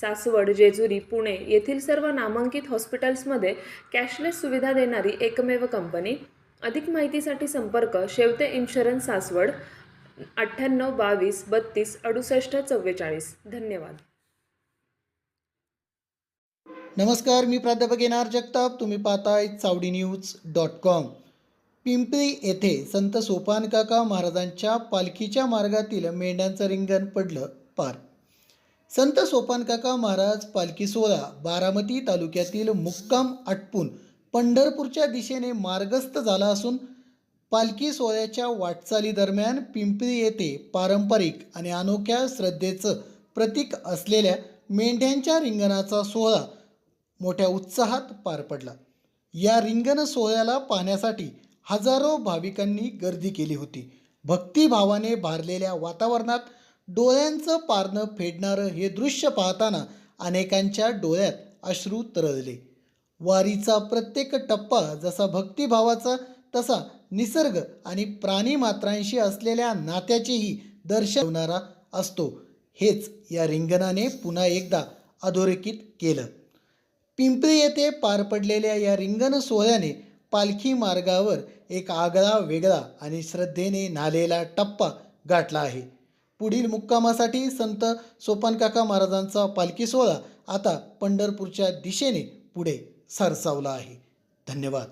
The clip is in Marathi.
सासवड जेजुरी पुणे येथील सर्व नामांकित हॉस्पिटल्समध्ये कॅशलेस सुविधा देणारी एकमेव कंपनी. अधिक माहितीसाठी संपर्क शेवते इन्शुरन्स सासवड अठ्ठ्याण्णव बावीस बत्तीस अडुसष्ट चव्वेचाळीस. धन्यवाद. नमस्कार मी प्राध्यापक एनार जगताप. तुम्ही पाहताय Chawdi news dot com. Pimpri येथे संत सोपान काका महाराजांच्या पालखीच्या मार्गातील मेंढ्यांचं रिंगण पडलं पार. संत सोपानकाका महाराज पालखी सोहळा बारामती तालुक्यातील मुक्काम आटपून पंढरपूरच्या दिशेने मार्गस्थ झाला असून पालखी सोहळ्याच्या वाटचालीदरम्यान पिंपरी येथे पारंपरिक आणि अनोख्या श्रद्धेचं प्रतीक असलेल्या मेंढ्यांच्या रिंगणाचा सोहळा मोठ्या उत्साहात पार पडला. या रिंगण सोहळ्याला पाहण्यासाठी हजारो भाविकांनी गर्दी केली होती. भक्तिभावाने भारलेल्या वातावरणात डोळ्यांचं पारणं फेडणारं हे दृश्य पाहताना अनेकांच्या डोळ्यात अश्रू तरळले. वारीचा प्रत्येक टप्पा जसा भक्तिभावाचा तसा निसर्ग आणि प्राणीमात्रांशी असलेल्या नात्याचेही दर्शवणारा असतो. हेच या रिंगणाने पुन्हा एकदा अधोरेखित केलं. पिंपरी येथे पार पडलेल्या या रिंगण सोहळ्याने पालखी मार्गावर एक आगळा वेगळा आणि श्रद्धेने नालेला टप्पा गाठला आहे. पुढील मुक्कामासाठी संत सोपानकाका महाराजांचा पालखी सोहळा आता पंढरपूरच्या दिशेने पुढे सरसावला आहे. धन्यवाद.